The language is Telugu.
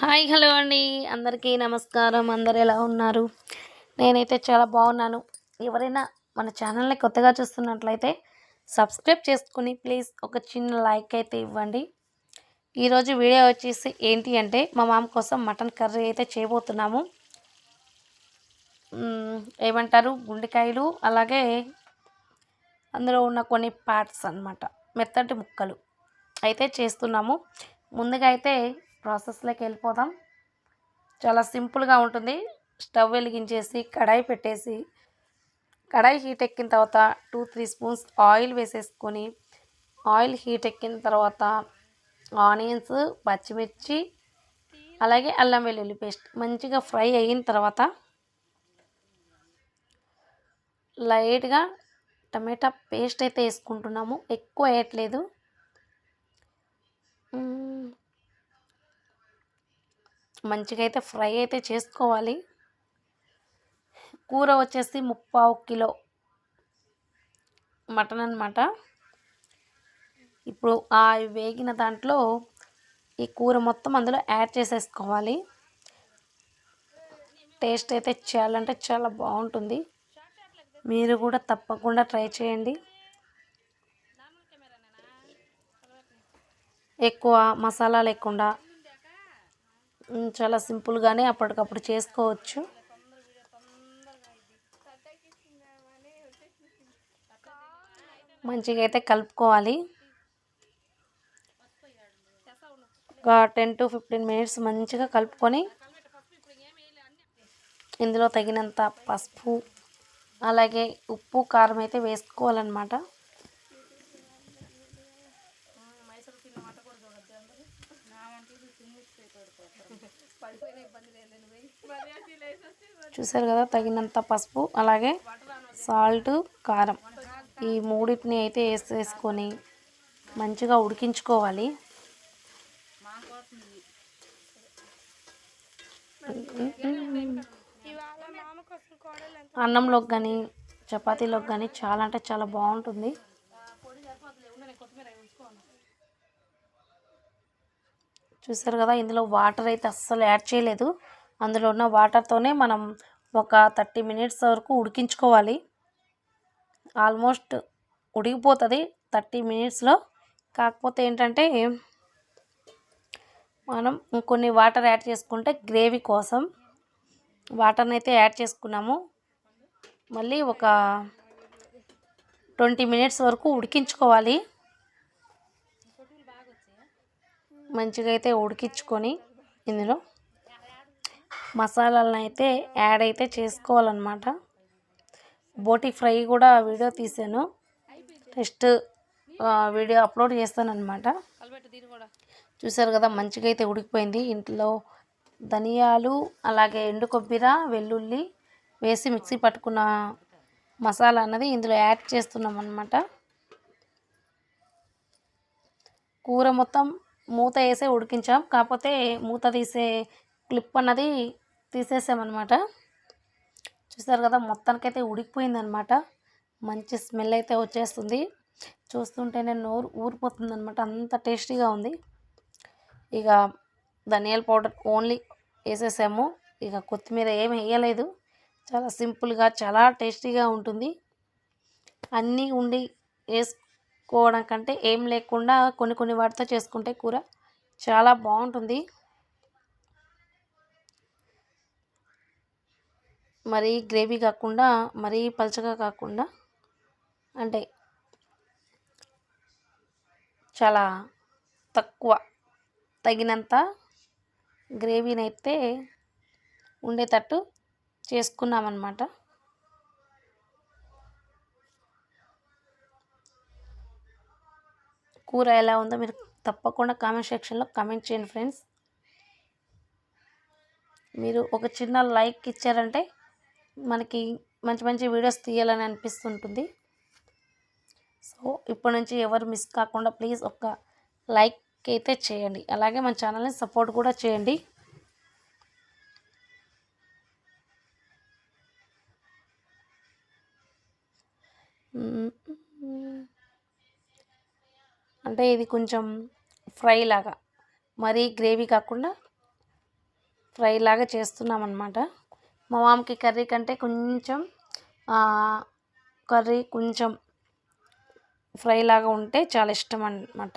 హాయ్ హలో అండి. అందరికీ నమస్కారం. అందరు ఎలా ఉన్నారు? నేనైతే చాలా బాగున్నాను. ఎవరైనా మన ఛానల్ని కొత్తగా చూస్తున్నట్లయితే సబ్స్క్రైబ్ చేసుకుని ప్లీజ్ ఒక చిన్న లైక్ అయితే ఇవ్వండి. ఈరోజు వీడియో వచ్చేసి ఏంటి అంటే మా మామ కోసం మటన్ కర్రీ అయితే చేయబోతున్నాము. ఏమంటారు? గుండెకాయలు అలాగే అందులో ఉన్న కొన్ని పార్ట్స్ అన్నమాట. మెత్తటి ముక్కలు అయితే చేస్తున్నాము. ముందుగా అయితే ప్రాసెస్లోకి వెళ్ళిపోదాం. చాలా సింపుల్గా ఉంటుంది. స్టవ్ వెలిగించేసి కడాయి పెట్టేసి కడాయి హీట్ ఎక్కిన తర్వాత టూ త్రీ స్పూన్స్ ఆయిల్ వేసేసుకొని ఆయిల్ హీట్ ఎక్కిన తర్వాత ఆనియన్స్ పచ్చిమిర్చి అలాగే అల్లం వెల్లుల్లి పేస్ట్ మంచిగా ఫ్రై అయిన తర్వాత లైట్గా టమాటా పేస్ట్ అయితే వేసుకుంటున్నాము. ఎక్కువ వేయట్లేదు. మంచిగా అయితే ఫ్రై అయితే చేసుకోవాలి. కూర వచ్చేసి ముప్పావు కిలో మటన్ అన్నమాట. ఇప్పుడు ఆ వేగిన దాంట్లో ఈ కూర మొత్తం అందులో యాడ్ చేసేసుకోవాలి. టేస్ట్ అయితే చేయాలంటే చాలా బాగుంటుంది. మీరు కూడా తప్పకుండా ట్రై చేయండి. ఎక్కువ మసాలా లేకుండా చాలా సింపుల్గానే అప్పటికప్పుడు చేసుకోవచ్చు. మంచిగా అయితే కలుపుకోవాలి. ఒక టెన్ టు ఫిఫ్టీన్ మినిట్స్ మంచిగా కలుపుకొని ఇందులో తగినంత పసుపు అలాగే ఉప్పు కారం అయితే వేసుకోవాలన్నమాట. చూసారు కదా తగినంత పసుపు అలాగే సాల్ట్ కారం. ఈ మూడింటిని అయితే వేసేసుకొని మంచిగా ఉడికించుకోవాలి. అన్నంలోకి కానీ చపాతీలోకి కానీ చాలా అంటే చాలా బాగుంటుంది. చూసారు కదా ఇందులో వాటర్ అయితే అస్సలు యాడ్ చేయలేదు. అందులో ఉన్న వాటర్తోనే మనం ఒక థర్టీ మినిట్స్ వరకు ఉడికించుకోవాలి. ఆల్మోస్ట్ ఉడికిపోతుంది థర్టీ మినిట్స్లో. కాకపోతే ఏంటంటే మనం ఇంకొన్ని వాటర్ యాడ్ చేసుకుంటే గ్రేవీ కోసం వాటర్ని అయితే యాడ్ చేసుకున్నాము. మళ్ళీ ఒక ట్వంటీ మినిట్స్ వరకు ఉడికించుకోవాలి. మంచిగా అయితే ఉడికించుకొని ఇందులో మసాలాలను అయితే యాడ్ అయితే చేసుకోవాలన్నమాట. బోటి ఫ్రై కూడా వీడియో తీసాను. నెక్స్ట్ వీడియో అప్లోడ్ చేస్తానన్నమాట. చూసారు కదా మంచిగా అయితే ఉడికిపోయింది. ఇంట్లో ధనియాలు అలాగే ఎండు కొబ్బరి వెల్లుల్లి వేసి మిక్సీ పట్టుకున్న మసాలా అన్నది ఇందులో యాడ్ చేస్తున్నాం అన్నమాట కూర మొత్తం మూత వేసే ఉడికించాం. కాకపోతే మూత తీసే క్లిప్ అన్నది తీసేసామన్నమాట. చూసారు కదా మొత్తానికైతే ఉడికిపోయిందనమాట మంచి స్మెల్ అయితే వచ్చేస్తుంది. చూస్తుంటేనే నోరు ఊరిపోతుంది అనమాట అంత టేస్టీగా ఉంది. ఇక ధనియాల పౌడర్ ఓన్లీ వేసేసాము. ఇక కొత్తిమీర ఏం వేయలేదు. చాలా సింపుల్గా చాలా టేస్టీగా ఉంటుంది. అన్నీ ఉండి కోవడం కంటే ఏం లేకుండా కొన్ని కొన్ని వాటితో చేసుకుంటే కూర చాలా బాగుంటుంది. మరీ గ్రేవీ కాకుండా మరీ పలచగా కాకుండా అంటే చాలా తక్కువ తగినంత గ్రేవీనైతే ఉండేటట్టు చేసుకున్నామన్నమాట. కూర ఎలా ఉందో మీరు తప్పకుండా కామెంట్ సెక్షన్లో కామెంట్ చేయండి ఫ్రెండ్స్. మీరు ఒక చిన్న లైక్ ఇచ్చారంటే మనకి మంచి మంచి వీడియోస్ తీయాలని అనిపిస్తుంటుంది. సో ఇప్పటి నుంచి ఎవరు మిస్ కాకుండా ప్లీజ్ ఒక లైక్ అయితే చేయండి. అలాగే మన ఛానల్ని సపోర్ట్ కూడా చేయండి. అంటే ఇది కొంచెం ఫ్రై లాగా మరీ గ్రేవీ కాకుండా ఫ్రై లాగా చేస్తున్నాం అనమాట మా మామకి కర్రీ కంటే కొంచెం కర్రీ కొంచెం ఫ్రై లాగా ఉంటే చాలా ఇష్టం అన్నమాట.